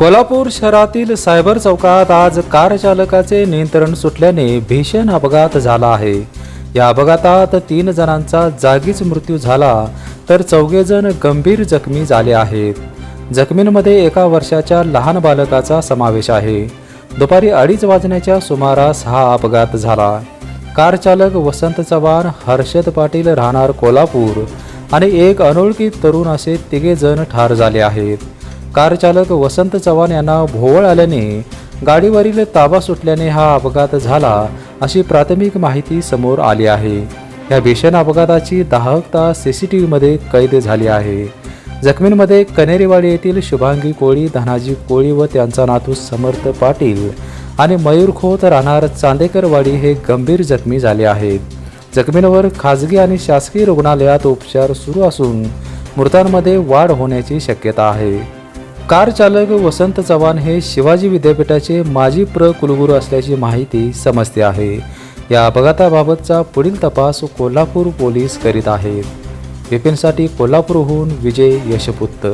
कोल्हापूर शहरातील सायबर चौकात आज कार चालकाचे नियंत्रण सुटल्याने भीषण अपघात झाला आहे. या अपघातात तीन जणांचा जागीच मृत्यू झाला तर चौघेजण गंभीर जखमी झाले आहेत. जखमींमध्ये एका वर्षाच्या लहान बालकाचा समावेश आहे. दुपारी अडीच वाजण्याच्या सुमारास हा अपघात झाला. कार चालक वसंत चव्हाण हर्षद पाटील राहणार कोल्हापूर आणि एक अनोळखी तरुण असे तिघे जण ठार झाले आहेत. कार चालक वसंत चव्हाण यांना भोवळ आल्याने गाडीवरील ताबा सुटल्याने हा अपघात झाला अशी प्राथमिक माहिती समोर आली आहे. या भीषण अपघाताची दाहकता सी सी टी व्हीमध्ये कैद झाली आहे. जखमींमध्ये कनेरीवाडी येथील शुभांगी कोळी धनाजी कोळी व त्यांचा नातू समर्थ पाटील आणि मयूर खोत राहणार चांदेकरवाडी हे गंभीर जखमी झाले आहेत. जखमींवर खाजगी आणि शासकीय रुग्णालयात उपचार सुरू असून मृतांमध्ये वाढ होण्याची शक्यता आहे. कार चालक वसंत चव्हाण हे शिवाजी विद्यापीठाचे माजी प्र कुलगुरू असल्याची माहिती समजते आहे. या अपघाताबाबतचा पुढील तपास कोल्हापूर पोलीस करीत आहेत. विपिनसाठी कोल्हापूरहून विजय यशपुत्त.